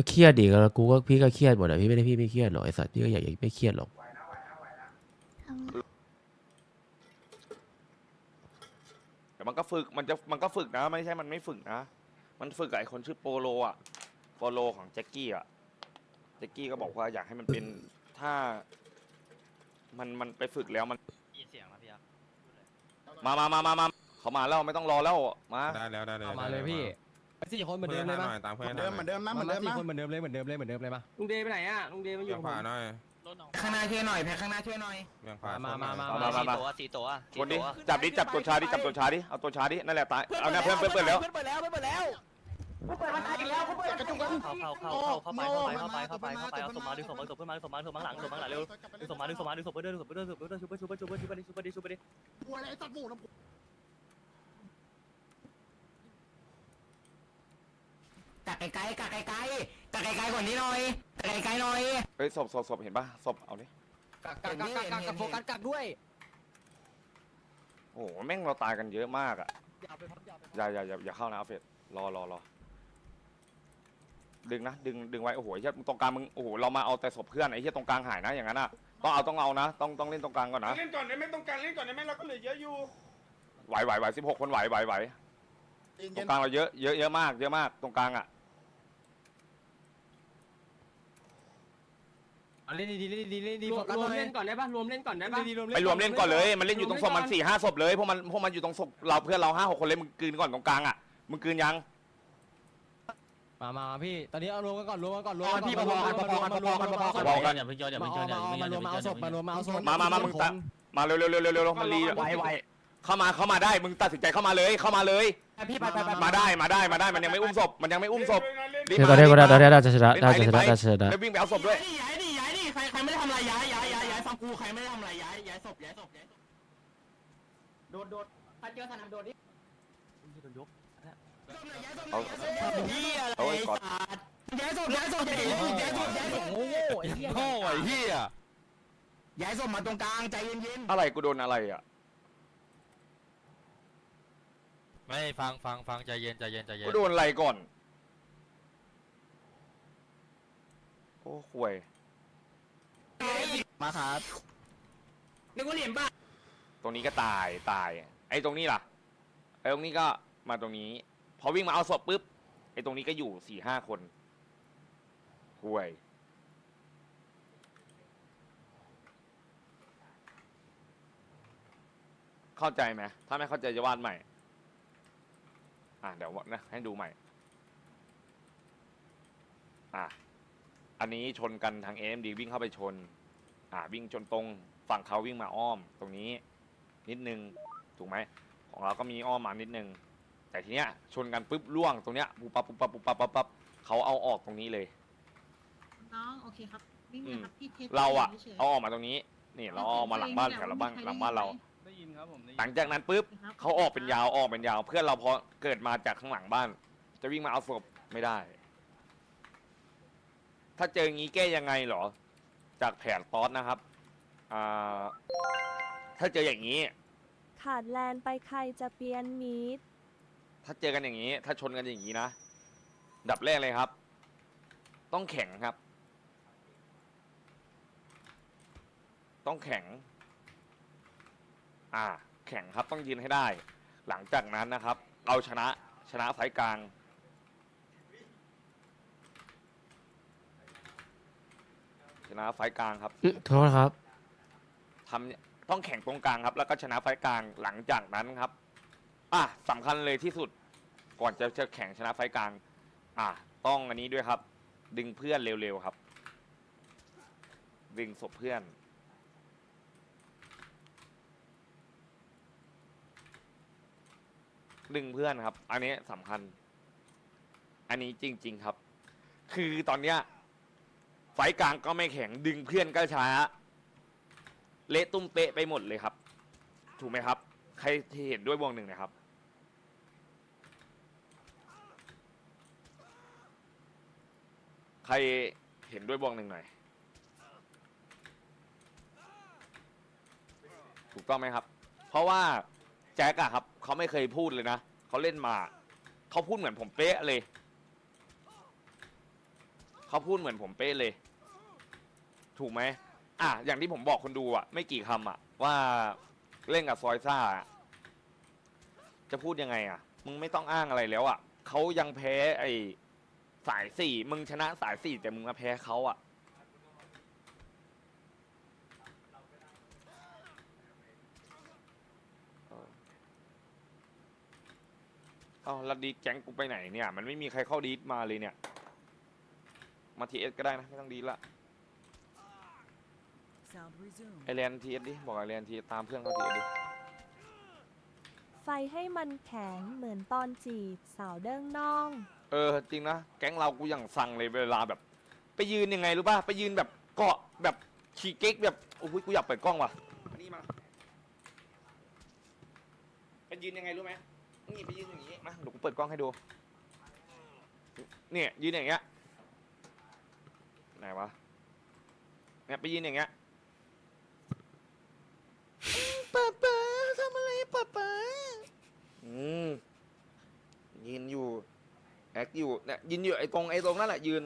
ก็เครียดดิแล้วกูก็พี่ก็เครียดหมดอะพี่ไม่ได้พี่ไม่เครียดหรอกไอสัตว์พี่ก็อยากไม่เครียดหรอกทำแต่มันก็ฝึกมันจะมันก็ฝึกนะ ไม่ใช่มันไม่ฝึกนะ มันฝึกกับไอคนชื่อโปโลอะโปโลของแจ็คกี้อะแจ็คกี้ก็บอกว่าอยากให้มันเป็นถ้า มันมันไปฝึกแล้วมันยินเสียงนะพี่ครับมามามามามาเขามาแล้วไม่ต้องรอแล้วมา ได้แล้วได้แล้วเอามาเลยพี่ สี่คนเหมือนเดิมเลยหปะน่อยตามเพื่อนเดิมเหมือนเดิมนะเหมือนเดิมสี่นะคนเหมือนเดิมเลยเหมือนเดิมเลยเหมือนเดิมเลยมาลุงเดย์ไปไหนอะลุงเดย์มาอเบี่ยู่ยงขวาหน่อยข้างหน้าช่วยหน่อยแพ้ข้างหน้าช่วยหน่อยเบี่ยงขวามามามามา มามา สี่ตัวสี่ตัวคนนี้จับดิจับตัวชาดิจับตัวชาดิเอาตัวชาดินั่นแหละตายเอาเนี่ยเพื่อนเพื่อนเปิดแล้วเปิดแล้วเปิดแล้วเปิดมันตายอีกแล้วเปิดกระจุกกันเข้าเข้าเข้าเข้าเข้าไปเข้าไปเข้าไปเข้าไปเข้าไปเอาสมมาดึงสมมาดึงสมมาดึงสมมาดึงสมมาหลังสมมาหลังเร็วดึงสมมาดึงสมมาดึงสมมาดึงสมมาดึงสมมาดึงสมมาดึงชุบชุบชุบชุบชุบดิชุบดิบัวอะไรตัดหมูน้ำกักไกลๆกักไกลๆกักไกลๆกว่านี้หน่อยกักไกลๆหน่อย เฮ้ยศพศพศพเห็นปะศพเอาดิกักกักกักกักกักโฟกัสกักด้วยโอ้โหแม่งเราตายกันเยอะมากอะอย่าไปพับอย่าไปอย่าอย่าอย่าอย่าเข้านะเอาเฟดรอรอรอดึงนะดึงดึงไว้โอ้โหไอ้เหี้ยตรงกลางมึงโอ้โหเรามาเอาแต่ศพเพื่อนไอ้เหี้ยตรงกลางหายนะอย่างนั้นอะต้องเอาต้องเอานะ ต้องต้องเล่นตรงกลางก่อนนะเล่นก่อนได้ไหมตรงกลางเล่นก่อนได้ไหมเราก็เหลือเยอะอยู่ไหวไหวไหวสิบหกคนไหวไหวไหวตรงกลางเราเยอะเยอะเยอะมากเยอะมากตรงกลางอะ เล่นดีๆเล่นดีๆเล่นดีรโฟวมกัสรวมหน่อยเล่นก่อนได้ปะรวมเล่นก่อนได้ปะไปรวมเล่นก่อนเลย มันเล่นอยู่ตรงศพมันสี่ห้าศพเลยพวกมันพวกมันอยู่ตรงศพเราเพื่อนเราห้าหกคนเลยมึงกลืนก่อนตรงกลางอะมึงกลืนยัง มามาพี่ ตอนนี้เอารวมกันก่อนรวมกันก่อนรวมกันพี่ก่อนพอๆกันพอๆกันพอๆกันพอๆกันบอกกันอย่าเพิ่งย้อนอย่ามาเพิ่งย้เอาอนอย่ามาเพิ่งเอาย้อนมารวมมาเอาศพมารวมมาเอาศพมามามามึงตะมาเร็วเร็วเร็วเร็วเร็วมันรีไวไวเข้ามาเข้ามาได้มึงตัดสินใจเข้ามาเลยเข้ามาเลยพี่ไปไปไปมาได้มาได้มาได้มันยังไม่อุ้มศพมันยังไม่อุ้มศพรีบเดี๋ยวมาตอนนี้ก็ได้รีบตมาอนนี้น่าจะชนะรีบน่าไปจะชนะรีบไปน่าจะชนะแล้ววิ่งไปเอาศพด้วยย้ายดิย้ายดิ ใครใครไม่ได้ทำอะไรย้ายย้ายย้ายย้ายฟังกูใครไม่ได้ทำอะไรย้ายย้ายศพย้ายศพย้ายศพโดดโดดพัดเจอสนามโดดดิเอาเฮียอะไรเอาไว้ก่อนย้ายศพย้ายศพย้ายศพย้ายศพย้ายศพโง่ไอ้เหี้ยโง่ไอ้เหี้ยย้ายศพมาตรงกลางใจเย็นอะไรกูโดนอะไรอะไม่ฟังฟังฟังใจเย็นใจเย็นใจเย็กูนโดนอะไรก่อนโอ้ห่วยๆ มาครับนึกว่าเหรียญบ้าตรงนี้ก็ตายตาย ไอ้ตรงนี้ล่ะ ไอ้ตรงนี้ก็มาตรงนี้ พอวิ่งมาเอาศพปุ๊บ ไอ้ตรงนี้ก็อยู่สี่ห้าคนห่วย เข้าใจไหม ถ้าไม่เข้าใจจะวาดใหม่ อะเดี๋ยวนะให้ดูใหม่ อะ อันนี้ชนกันทางเอ็มดีวิ่งเข้าไปชน อะวิ่งชนตรงฝั่งเขาวิ่งมาอ้อมตรงนี้นิดนึงถูกไหมของเราก็มีอ้อมมานิดนึง แต่ทีเนี้ยชนกันปุ๊บล่วงตรงเนี้ยปุ๊บปั๊บปุ๊บปั๊บปุ๊บปั๊บปั๊บปั๊บเขาเอาออกตรงนี้เลย น้องโอเคครับวิ่งเลยครับพี่เทสเราอะฉยๆ เอาออกมาตรงนี้นี่เราเอาออกมาหลังบ้านแถวหลังบ้านหลังบ้านเรา ได้ยินครับผมได้ยินหลังจากนั้นปุ๊บครับเขาออกเป็นยาวออกเป็นยาว เพื่อนเราพอเกิดมาจากข้างหลังบ้าน จะวิ่งมาเอาศพไม่ได้ ถ้าเจออย่างนี้แก้ยังไงเหรอ จากแผนตอสนะครับอ่าถ้าเจออย่างนี้ ขาดแลนไปใครจะเปียนมีดถ้าเจอกันอย่างนี้ ถ้าชนกันอย่างนี้นะดับแรกเลยครับ ต้องแข็งครับ ต้องแข็ง อ่า แข็งครับต้องยืนให้ได้ หลังจากนั้นนะครับเราชนะชนะสายกลาง ชนะไฟล์กลางครับอื้อโทษครับ ทำต้องแข่งตรงกลางครับ แล้วก็ชนะไฟล์กลางหลังจากนั้นครับ อะสำคัญเลยที่สุด ก่อนจะจะแข่งชนะไฟล์กลาง อะต้องอันนี้ด้วยครับ ดึงเพื่อนเร็วๆครับ ดึงศพเพื่อน ดึงเพื่อนครับ อันนี้สำคัญ อันนี้จริง ๆครับ คือตอนเนี้ย ไฟกลางก็ไม่แข็งดึงเพื่อนก็ช้า เละตุ้มเป๊ะไปหมดเลยครับ ถูกไหมครับ ใครที่เห็นด้วยวงหนึ่งนะครับ ใครเห็นด้วยวงหนึ่งหน่อยถูกต้องไหมครับ เพราะว่าแจ็คอะครับเขาไม่เคยพูดเลยนะเขาเล่นมาเขาพูดเหมือนผมเป๊ะเลยเขาพูดเหมือนผมเป๊ะเลย ถูกไหมอะอย่างที่ผมบอกคนดูอะ ไม่กี่คำอะ ว่าเล่นกับซอยซ่าอะจะพูดยังไงอะ มึงไม่ต้องอ้างอะไรแล้วอะเขายังแพ้ไอ้สายสี่มึงชนะสายสี่แต่มึงมาแพ้เขาอะ เอาแล้วดีดแก๊งกูไปไหนเนี่ย มันไม่มีใครเข้าดีดมาเลยเนี่ย มาทีเอสก็ได้นะ ไม่ต้องดีดละ ไอแลนทีเอสดิ บอกไอแลนทีตามเพื่อนเข้าทีเอสดิ ไฟให้มันแข็งเหมือนตอนจีบสาวเด้งน่อง เออ จริงนะ แก๊งเรากูอย่างสั่งเลยเวลาแบบ ไปยืนยังไงรู้ป่ะ ไปยืนแบบเกาะแบบขี่เก๊กแบบ โอ้ยกูอยากเปิดกล้องว่ะอันนี้มาไปยืนยังไงรู้ไหมนี่ไปยืนอย่างนี้มาเดี๋ยวกูเปิดกล้องให้ดู เนี่ยยืนอย่างเงี้ย ไหนวะ เนี่ยไปยืนอย่างเงี้ยป้าป้าทำอะไร ป้าป้าอืมยืนอยู่ แอคอยู่เนี่ยยืนอยู่ไอ้ตรงไอ้ตรงนั่นแหละยืน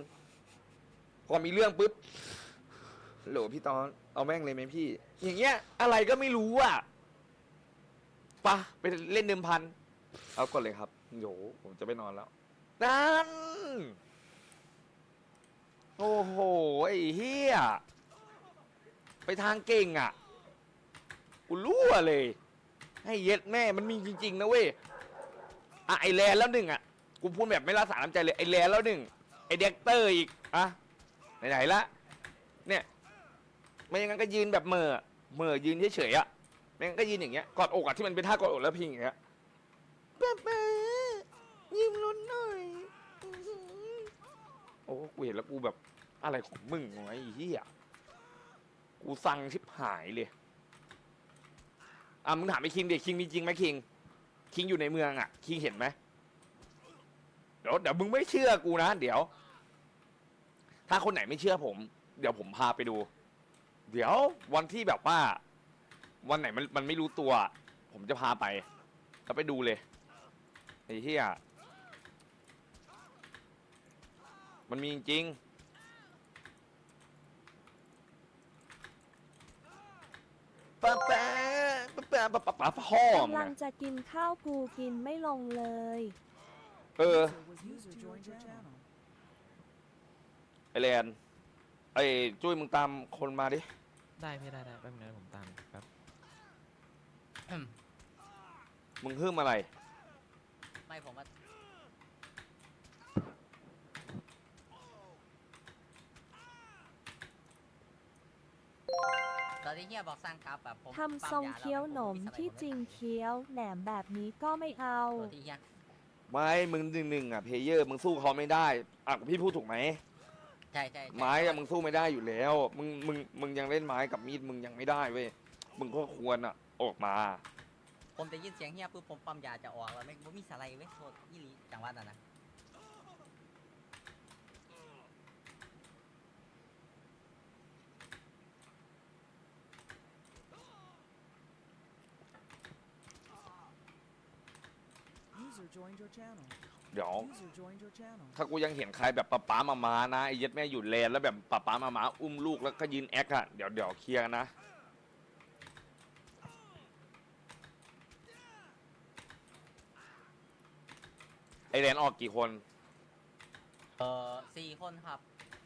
พอมีเรื่องปุ๊บโหลพี่ตอนเอาแม่งเลยไหมพี่ อย่างเงี้ย อะไรก็ไม่รู้อะปะไปเล่นเดิมพัน เอากดเลยครับโหผมจะไปนอนแล้ว นั่น โอ้โห ไอ้เฮียไปทางเก่งอะ กูรู้อะเลย ให้เย็ดแม่มันมีจริงๆนะเว้ยอะไอแลนแล้วหนึ่งอะกูพูดแบบไม่ละสาน้ำใจเลยไอแลนแล้วหนึ่งไอเด็กเตอร์อีกอะไหนๆละเนี่ยไม่อย่างนั้นก็ยืนแบบเหม่อเหม่อยืนเฉยๆอะไม่งั้นก็ยืนอย่างเงี้ยกอดอกอะที่มันเป็นท่ากอดอกแล้วพิงอย่างเงี้ยป๊าป๊ายืมรถหน่อยอื้อหือโอ้กูเห็นแล้วกูแบบอะไรของมึงวะไอ้เหี้ยกูสั่งชิบหายเลย อะมึงถามไอ้คิงเด็กคิงมีจริงไหมคิง คิงอยู่ในเมืองอะ คิงเห็นไหมเดี๋ยวเดี๋ยวมึงไม่เชื่อกูนะ เดี๋ยว ถ้าคนไหนไม่เชื่อผม เดี๋ยวผมพาไปดู เดี๋ยววันที่แบบว่า วันไหนมันมันไม่รู้ตัว ผมจะพาไปแล้วไปดูเลยไอ้เหี้ยมันมีจริงป้าป้า ป้าป้าป้าป้าพ่อมึงกำลังอะจะกินข้าวกูกินไม่ลงเลย เออ ไอแลนไอจุ้ยมึงตามคนมาดิ ได้พี่ได้ได้แป๊บนึงนะผมตามแป๊บมึงฮึ่มอะไร ไม่ผมว่า อนนี้เฮียบอกสร้างกราฟแบบผมทำทรงเคี้ยวหนมที่จริงเคี้ยวแหนมแบบนี้ก็ไม่เอา ตัวที่เฮียไม่ มึงหนึ่งหนึ่งอะเพลเยอร์มึงสู้เขาไม่ได้อะพี่พูดถูกไหมใช่ใช่ใช่ไม้อะมึงสู้ไม่ได้อยู่แล้ว มึงมึงมึงยังเล่นไม้กับมีดมึงยังไม่ได้เว้ยมึงก็ควรอะ ออกมา ผมจะยินเสียงเฮียปุ๊บผมปั๊มยาจะออกแล้วไม่บ่มีสไลด์เว้ยโทษยี่หลีจังหวัดน่ะนะ เดี๋ยว ถ้ากูยังเห็นใครแบบป๊าป๊ามามานะไอ้เย็ดแม่อยู่แลนแล้วแบบป๊าป๊ามามาอุ้มลูกแล้วก็ยืนแอคอะเดี๋ยวเดี๋ยวเคลียร์กันนะไอแลนออกกี่คน เออสี่คนครับ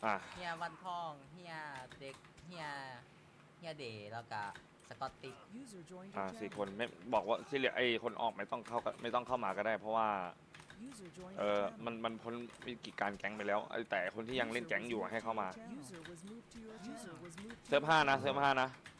อะ เฮียวันทองเฮียเด็กเฮียเฮียเดย์แล้วก็ สกอตติกอ่าสี่คนไม่บอกว่าที่เหลือไอคนออกไม่ต้องเข้าก็ไม่ต้องเข้ามาก็ได้ เพราะว่าเออมันมันพ้นวิกฤตการแก๊งไปแล้วไอ้แต่คนที่ยังเล่นแก๊งอยู่อะให้เข้ามาเซิร์ฟห้านะเซิร์ฟห้านะโ